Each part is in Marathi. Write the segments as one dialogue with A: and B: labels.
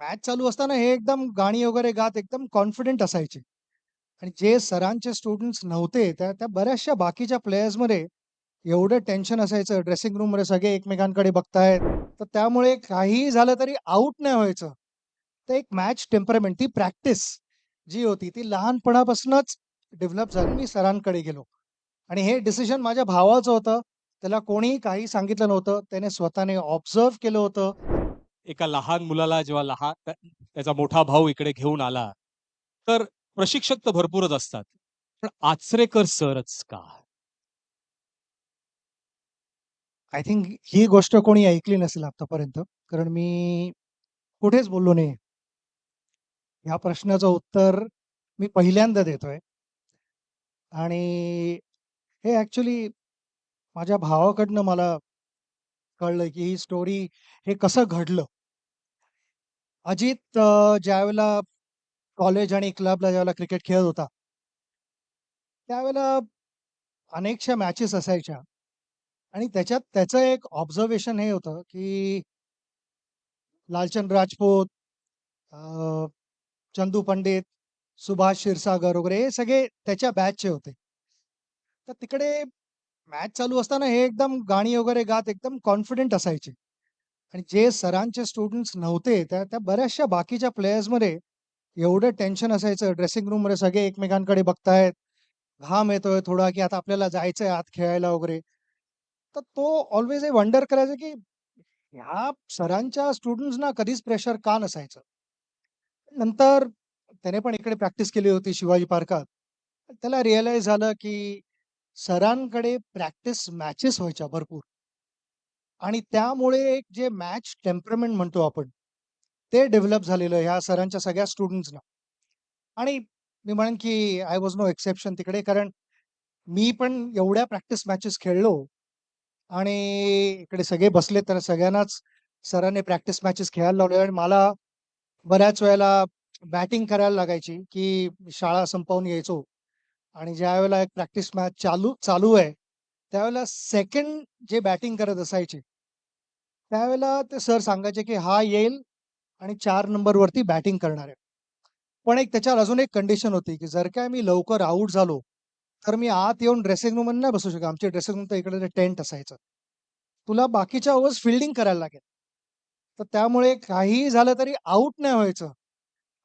A: मॅच चालू असताना हे एकदम गाणी वगैरे गात एकदम कॉन्फिडेंट असायचे. आणि जे सरांचे स्टुडंट्स नव्हते, त्या त्या बऱ्याचशा बाकीच्या प्लेयर्समध्ये एवढं टेन्शन असायचं, ड्रेसिंग रूममध्ये सगळे एकमेकांकडे बघतायत. तर त्यामुळे काहीही झालं तरी आउट नाही व्हायचं. तर एक मॅच टेम्परमेंट ती प्रॅक्टिस जी होती, ती लहानपणापासूनच डेव्हलप झाली. मी सरांकडे गेलो आणि हे डिसिजन माझ्या भावाचं होतं. त्याला कोणीही काही सांगितलं नव्हतं. त्याने स्वतःने ऑब्झर्व्ह केलं होतं.
B: एका लहान मुलाला जेव्हा लहान त्याचा मोठा भाऊ इकडे घेऊन आला, तर प्रशिक्षक तर भरपूरच असतात. पण आचरेकर सरच का?
A: आय थिंक ही गोष्ट कोणी ऐकली नसेल आतापर्यंत कारण मी कुठेच बोललो नाही. या प्रश्नाचं उत्तर मी पहिल्यांदा देतोय. आणि हे ऍक्च्युली माझ्या भावाकडनं मला कळलं, की ही स्टोरी हे कसं घडलं. अजित ज्यावेळेला कॉलेज आणि क्लबला ज्यावेळेला क्रिकेट खेळत होता त्यावेळेला अनेकशा मॅचेस असायच्या आणि त्याच्यात त्याचं एक ऑब्झर्वेशन हे होतं, की लालचंद राजपूत, अ, चंदू पंडित, सुभाष क्षीरसागर वगैरे हे सगळे त्याच्या बॅचचे होते. तर तिकडे मॅच चालू असताना हे एकदम गाणी वगैरे गात एकदम कॉन्फिडंट असायचे. आणि जे सरांचे स्टुडंट्स नव्हते, त्या त्या बऱ्याचशा बाकीच्या प्लेयर्समध्ये एवढं टेन्शन असायचं, ड्रेसिंग रूममध्ये सगळे एकमेकांकडे बघतायत. घाम येतोय थोडा, की आता आपल्याला जायचंय आत खेळायला वगैरे. तर तो ऑल्वेज हे वंडर करायचं की ह्या सरांच्या स्टुडंट्सना कधीच प्रेशर का नसायचं? नंतर त्याने पण इकडे प्रॅक्टिस केली होती शिवाजी पार्कात. त्याला रिअलाइज झालं, की सरांकडे प्रॅक्टिस मॅचेस व्हायच्या भरपूर. आणि त्यामुळे एक जे मॅच टेम्परमेंट म्हणतो आपण, ते डेव्हलप झालेलं ह्या सरांच्या सगळ्या स्टुडंट्सना. आणि मी म्हणेन, की आय वॉज नो एक्सेप्शन तिकडे. कारण मी पण एवढ्या प्रॅक्टिस मॅचेस खेळलो आणि इकडे सगळे बसले तर सगळ्यांनाच सरांनी प्रॅक्टिस मॅचेस खेळायला लावले आणि मला बऱ्याच वेळेला बॅटिंग करायला लागायची, की शाळा संपवून यायचो आणि ज्यावेळेला एक प्रॅक्टिस मॅच चालू चालू आहे, त्यावेळेला सेकंड जे बॅटिंग करत असायचे त्यावेळेला ते सर सांगायचे, की हा येईल आणि चार नंबरवरती बॅटिंग करणार आहे. पण एक त्याच्यावर अजून एक कंडिशन होती, की जर काय मी लवकर आउट झालो, तर मी आत येऊन ड्रेसिंग रूम नाही बसू शकत. आमचे ड्रेसिंग रूम तर इकडे टेंट असायचं. तुला बाकीच्या ओव्हर्स फील्डिंग करायला लागेल. तर त्यामुळे काहीही झालं तरी आउट नाही व्हायचं.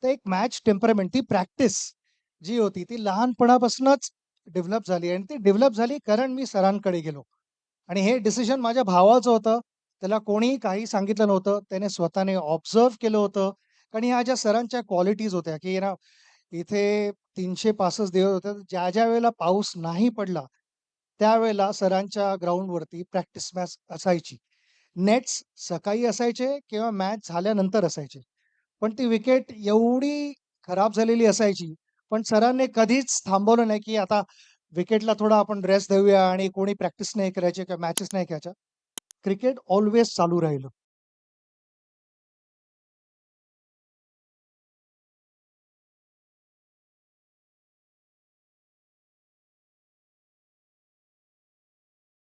A: तर एक मॅच टेम्परमेंट ती प्रॅक्टिस जी होती, ती लहानपणापासूनच डेव्हलप झाली आणि ती डेव्हलप झाली कारण मी सरांकडे गेलो. आणि हे डिसिजन माझ्या भावाचं होतं. त्याला कोणीही काही सांगितलं नव्हतं. त्याने स्वतःने ऑब्झर्व्ह केलं होतं. कारण ह्या ज्या सरांच्या क्वालिटीज होत्या, की ना इथे 365 दिवस होते. ज्या-ज्या वेळेला पाऊस नाही पडला, त्यावेळेला सरांच्या ग्राउंडवरती प्रॅक्टिस मॅच असायची. नेट्स सकाळी असायचे किंवा मॅच झाल्यानंतर असायचे. पण ती विकेट एवढी खराब झालेली असायची, पण सरांनी कधीच थांबवलं नाही, की आता विकेटला थोडा आपण रेस्ट देऊया आणि कोणी प्रॅक्टिस नाही करायची किंवा मॅचेस नाही खेळायच्या. क्रिकेट ऑल्वेज चालू राहिलं.